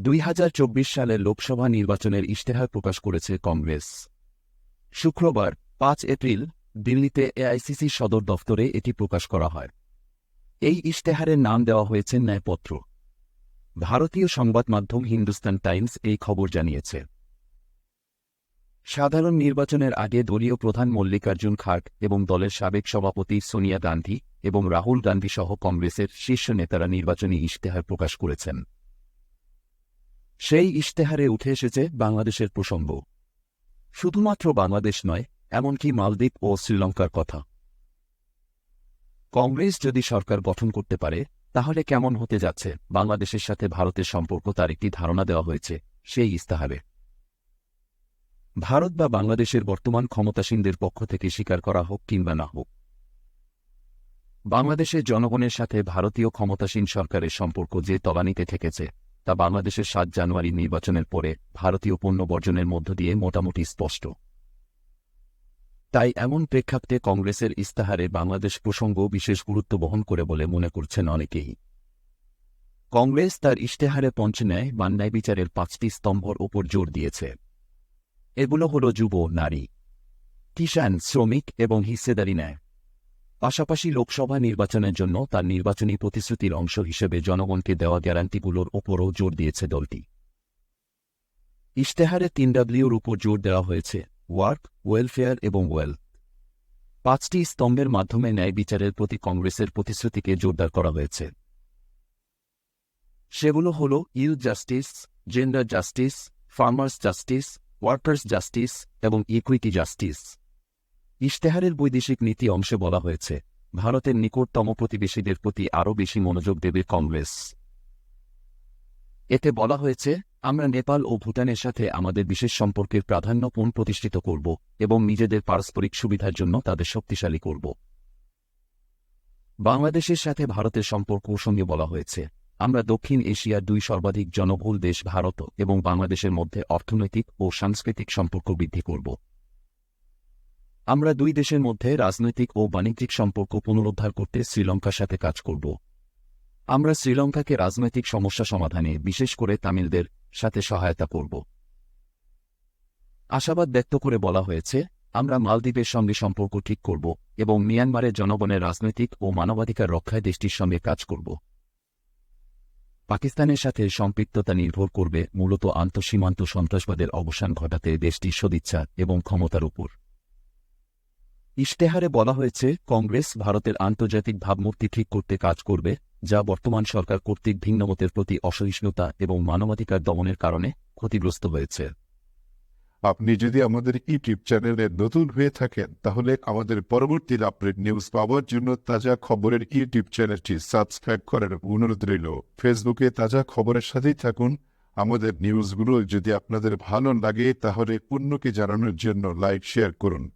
দুই সালের লোকসভা নির্বাচনের ইশতেহার প্রকাশ করেছে কংগ্রেস। শুক্রবার পাঁচ এপ্রিল দিল্লিতে এআইসিসি সদর দফতরে এটি প্রকাশ করা হয়। এই ইশতেহারের নাম দেওয়া হয়েছে ন্যায়পত্র। ভারতীয় সংবাদ মাধ্যম হিন্দুস্তান টাইমস এই খবর জানিয়েছে। সাধারণ নির্বাচনের আগে দলীয় প্রধান মল্লিকার্জুন খাড়গ এবং দলের সাবেক সভাপতি সোনিয়া গান্ধী এবং রাহুল গান্ধী সহ কংগ্রেসের শীর্ষ নেতারা নির্বাচনী ইশতেহার প্রকাশ করেছেন। সেই ইশতেহারে উঠে এসেছে বাংলাদেশের প্রসঙ্গ। শুধুমাত্র বাংলাদেশ নয়, এমনকি মালদ্বীপ ও শ্রীলঙ্কার কথা। কংগ্রেস যদি সরকার গঠন করতে পারে, তাহলে কেমন হতে যাচ্ছে? বাংলাদেশের সাথে ভারতের সম্পর্ক তার একটি ধারণা দেওয়া হয়েছে, সেই ইস্তাহারে ভারত বা বাংলাদেশের বর্তমান ক্ষমতাসীনদের পক্ষ থেকে স্বীকার করা হোক কিংবা না হোক। বাংলাদেশের জনগণের সাথে ভারতীয় ক্ষমতাসীন সরকারের সম্পর্ক যে তলানিতে ঠেকেছে তা বাংলাদেশের সাত জানুয়ারি নির্বাচনের পরে ভারতীয় পণ্য বর্জনের মধ্য দিয়ে মোটামুটি স্পষ্ট। তাই এমন প্রেক্ষাপটে কংগ্রেসের ইস্তাহারে বাংলাদেশ প্রসঙ্গ বিশেষ গুরুত্ব বহন করে বলে মনে করছেন অনেকেই। কংগ্রেস তার ইশতেহারে পঞ্চ ন্যায়, বান্যায় বিচারের পাঁচটি স্তম্ভর ওপর জোর দিয়েছে। এগুলো হল যুব, নারী, কিষাণ, শ্রমিক এবং হিস্সেদারি ন্যায়। পাশাপাশি লোকসভা নির্বাচনের জন্য তার নির্বাচনী প্রতিশ্রুতির অংশ হিসেবে জনগণকে দেওয়া গ্যারান্টিগুলোর ওপরও জোর দিয়েছে দলটি। ইশতেহারে তিন ডাব্লিউর উপর জোর দেওয়া হয়েছে ওয়ার্ক, ওয়েলফেয়ার এবং ওয়েলথ। পাঁচটি স্তম্ভের মাধ্যমে ন্যায় বিচারের প্রতি কংগ্রেসের প্রতিশ্রুতিকে জোরদার করা হয়েছে। সেগুলো হল youth justice, gender justice, farmers justice, workers justice এবং ইকুইটি জাস্টিস। ইশতেহারের বৈদেশিক নীতি অংশে বলা হয়েছে, ভারতের নিকটতম প্রতিবেশীদের প্রতি আরও বেশি মনোযোগ দেবে কংগ্রেস। এতে বলা হয়েছে, আমরা নেপাল ও ভুটানের সাথে আমাদের বিশেষ সম্পর্কের প্রাধান্য পুনঃপ্রতিষ্ঠিত করব এবং নিজেদের পারস্পরিক সুবিধার জন্য তাদের শক্তিশালী করব। বাংলাদেশের সাথে ভারতের সম্পর্ক সঙ্গে বলা হয়েছে, আমরা দক্ষিণ এশিয়ার দুই সর্বাধিক জনবহুল দেশ ভারত এবং বাংলাদেশের মধ্যে অর্থনৈতিক ও সাংস্কৃতিক সম্পর্ক বৃদ্ধি করব। আমরা দুই দেশের মধ্যে রাজনৈতিক ও বাণিজ্যিক সম্পর্ক পুনরুদ্ধার করতে শ্রীলঙ্কার সাথে কাজ করব। আমরা শ্রীলঙ্কাকে রাজনৈতিক সমস্যা সমাধানে, বিশেষ করে তামিলদের, সাথে সহায়তা করব। আশাবাদ ব্যক্ত করে বলা হয়েছে, আমরা মালদ্বীপের সঙ্গে সম্পর্ক ঠিক করব এবং মিয়ানমারের জনগণের রাজনৈতিক ও মানবাধিকার রক্ষায় দেশটির সঙ্গে কাজ করব। পাকিস্তানের সাথে সম্পৃক্ততা নির্ভর করবে মূলত আন্তঃসীমান্ত সন্ত্রাসবাদের অবসান ঘটাতে দেশটির সদিচ্ছা এবং ক্ষমতার উপর। ইশতেহারে বলা হয়েছে, কংগ্রেস ভারতের আন্তর্জাতিক ভাবমূর্তি ঠিক করতে কাজ করবে, যা বর্তমান সরকার কর্তৃক ভিন্নমতের প্রতি অসহিষ্ণুতা এবং মানবাধিকার দমনের কারণে ক্ষতিগ্রস্ত হয়েছে। আপনি যদি আমাদের ইউটিউব চ্যানেলে নতুন হয়ে থাকেন, তাহলে আমাদের পরবর্তী আপডেট নিউজ পাওয়ার জন্য তাজা খবরের ইউটিউব চ্যানেলটি সাবস্ক্রাইব করার অনুরোধ রইল। ফেসবুকে তাজা খবরের সাথেই থাকুন। আমাদের নিউজগুলো যদি আপনাদের ভালো লাগে, তাহলে অন্যকে জানানোর জন্য লাইক, শেয়ার করুন।